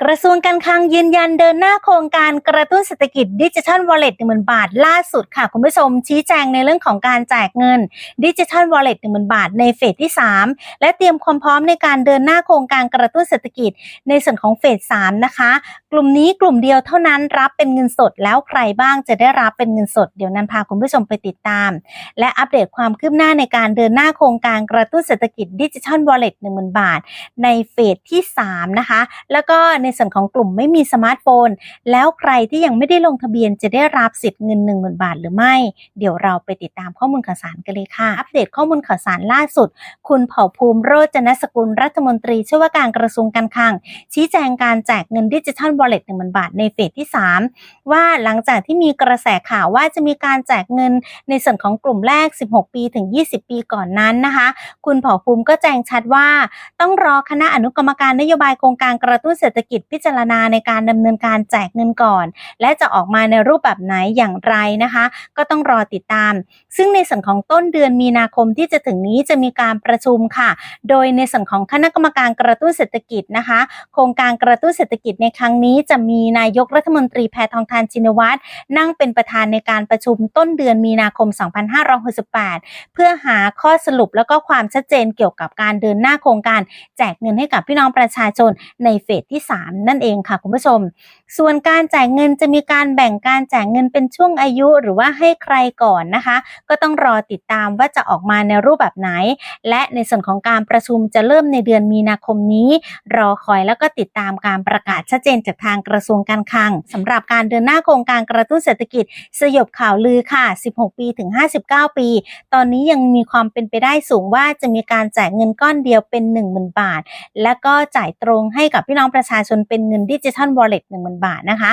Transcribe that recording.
กระทรวงการคลังยืนยันเดินหน้าโครงการกระตุ้นเศรษฐกิจดิจิทัลวอลเล็ต10,000บาทล่าสุดค่ะ คุณผู้ชมชี้แจงในเรื่องของการแจกเงินดิจิทัลวอลเล็ต10,000บาทในเฟสที่ 3 และเตรียมความพร้อมในการเดินหน้าโครงการกระตุ้นเศรษฐกิจในส่วนของเฟส3นะคะ กลุ่มนี้กลุ่มเดียวเท่านั้นรับเป็นเงินสดแล้วใครบ้างจะได้รับเป็นเงินสดเดี๋ยวนั้นพาคุณผู้ชมไปติดตาม และอัปเดตความคืบหน้าในการเดินหน้าโครงการกระตุ้นเศรษฐกิจดิจิทัลวอลเล็ต10,000บาท ในเฟสที่3นะคะแล้วก็ในส่วนของกลุ่มไม่มีสมาร์ทโฟน แล้วใครที่ยังไม่ได้ลงทะเบียนจะได้รับสิทธิ์เงิน 10,000 บาทหรือไม่ เดี๋ยวเราไปติดตามข้อมูลข่าวสารกันเลยค่ะ อัปเดตข้อมูลข่าวสารล่าสุด คุณเผ่าภูมิโรจนสกุลรัฐมนตรีช่วยว่าการกระทรวงการคลัง ชี้แจงการแจกเงินดิจิทัลวอลเล็ต10,000บาทในเฟสที่ 3 ว่าหลังจากที่มีกระแสข่าวว่าจะมีการแจกเงินในส่วนของกลุ่มแรก 16 ปีถึง 20 ปีก่อนนั้นนะคะ คุณเผ่าภูมิก็แจ้งชัดว่า ต้องรอคณะอนุกรรมการนโยบายโครงการกระตุ้นเศรษฐกิจพิจารณาในการดำเนินการแจกเงินก่อน และจะออกมาในรูปแบบไหนอย่างไรนะคะ ก็ต้องรอติดตาม ซึ่งในส่วนของต้นเดือนมีนาคมที่จะถึงนี้จะมีการประชุมค่ะ โดยในส่วนของคณะกรรมการกระตุ้นเศรษฐกิจนะคะ โครงการกระตุ้นเศรษฐกิจในครั้งนี้ จะมีนายกรัฐมนตรีแพทองทานชินวัตรนั่งเป็นประธานในการประชุมต้นเดือนมีนาคม 2568 เพื่อหาข้อสรุปแล้วก็ความชัดเจนเกี่ยวกับการเดินหน้าโครงการ แจกเงินให้กับพี่น้องประชาชนในเฟสที่ 3นั่นเองค่ะคุณผู้ชม ส่วนการจ่ายเงินจะมีการแบ่งการจ่ายเงินเป็นช่วงอายุหรือว่าให้ใครก่อนนะคะ ก็ต้องรอติดตามว่าจะออกมาในรูปแบบไหน และในส่วนของการประชุมจะเริ่มในเดือนมีนาคมนี้ รอคอยแล้วก็ติดตามการประกาศชัดเจนจากทางกระทรวงการคลังสำหรับการเดินหน้าโครงการกระตุ้นเศรษฐกิจสยบข่าวลือค่ะ 16 ปีถึง 59 ปี ตอนนี้ยังมีความเป็นไปได้สูงว่าจะมีการจ่ายเงินก้อนเดียวเป็น 10,000 บาท แล้วก็จ่ายตรงให้กับพี่น้องประชาชนนเป็นเงินดิจิทัลวอลเล็ตหนึ่งบาทนะคะ